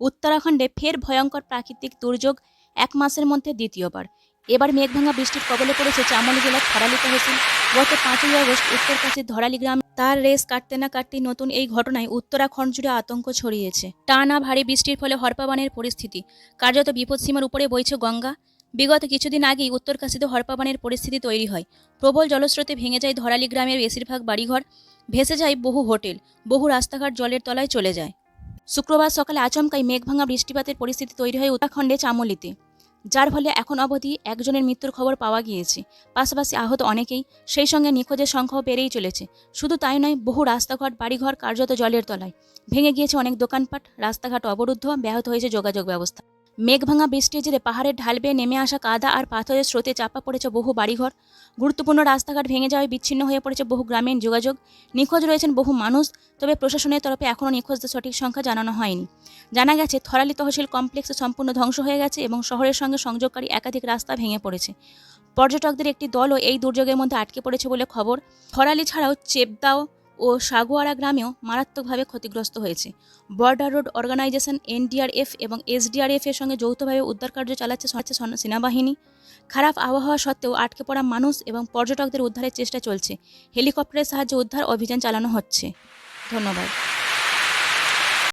উত্তরাখণ্ডে ফের ভয়ঙ্কর প্রাকৃতিক দুর্যোগ এক মাসের মধ্যে দ্বিতীয়বার। এবার মেঘভাঙা বৃষ্টির কবলে পড়েছে চামোলি জেলার ধরালি তহসিল গত পাঁচই আগস্ট উত্তরকাশীর ধরালি গ্রাম তার রেস কাটতে না কাটতেই নতুন এই ঘটনায় উত্তরাখণ্ড জুড়ে আতঙ্ক ছড়িয়েছে। টানা ভারী বৃষ্টির ফলে হরপাবানের পরিস্থিতি। কার্যত বিপদসীমার উপরে বইছে গঙ্গা। বিগত কিছুদিন আগেই উত্তরকাশীতে হরপাবানের পরিস্থিতি তৈরি হয়। প্রবল জলস্রোতে ভেঙে যায় ধরালি গ্রামের বেশিরভাগ বাড়িঘর, ভেসে যায় বহু হোটেল, বহু রাস্তাঘাট জলের তলায় চলে যায়। শুক্রবার সকালে আচমকাই মেঘভাঙা বৃষ্টিপাতের পরিস্থিতি তৈরি হয় উত্তরাখণ্ডে চামলিতে। যার ফলে এখন অবধি একজনের মৃত্যুর খবর পাওয়া গিয়েছে। পাশাপাশি আহত অনেকেই সেই সঙ্গে নিখোঁজের সংখ্যাও বেড়েই চলেছে। শুধু তাই নয়, বহু রাস্তাঘাট, বাড়িঘর কার্যত জলের তলায়। ভেঙে গিয়েছে অনেক দোকানপাট, রাস্তাঘাট অবরুদ্ধ, ব্যাহত হয়েছে যোগাযোগ ব্যবস্থা। মেঘভাঙা বৃষ্টির জেরে পাহাড়ের ঢাল বেয়ে নেমে আসা কাদা আর পাথরের স্রোতে চাপা পড়েছে বহু বাড়িঘর। গুরুত্বপূর্ণ রাস্তাঘাট ভেঙে যাওয়ায় বিচ্ছিন্ন হয়ে পড়েছে বহু গ্রামীণ যোগাযোগ। নিখোঁজ রয়েছেন বহু মানুষ, তবে প্রশাসনের তরফে এখনও নিখোঁজদের সঠিক সংখ্যা জানানো হয়নি। জানা গেছে, থরালি তহসিল কমপ্লেক্স সম্পূর্ণ ধ্বংস হয়ে গেছে এবং শহরের সঙ্গে সংযোগকারী একাধিক রাস্তা ভেঙে পড়েছে। পর্যটকদের একটি দলও এই দুর্যোগের মধ্যে আটকে পড়েছে বলে খবর। থরালি ছাড়াও চেপদাও ও সাগুয়ারা গ্রামেও মারাত্মকভাবে ক্ষতিগ্রস্ত হয়েছে। বর্ডার রোড অর্গানাইজেশন, এনডিআরএফ এবং এসডিআরএফ এর সঙ্গে যৌথভাবে উদ্ধার কার্য চালাচ্ছে চালাচ্ছে সন- সেনাবাহিনী। খারাপ আবহাওয়া সত্ত্বেও আটকে পড়া মানুষ এবং পর্যটকদের উদ্ধারের চেষ্টা চলছে। হেলিকপ্টারের সাহায্যে উদ্ধার অভিযান চালানো হচ্ছে। ধন্যবাদ।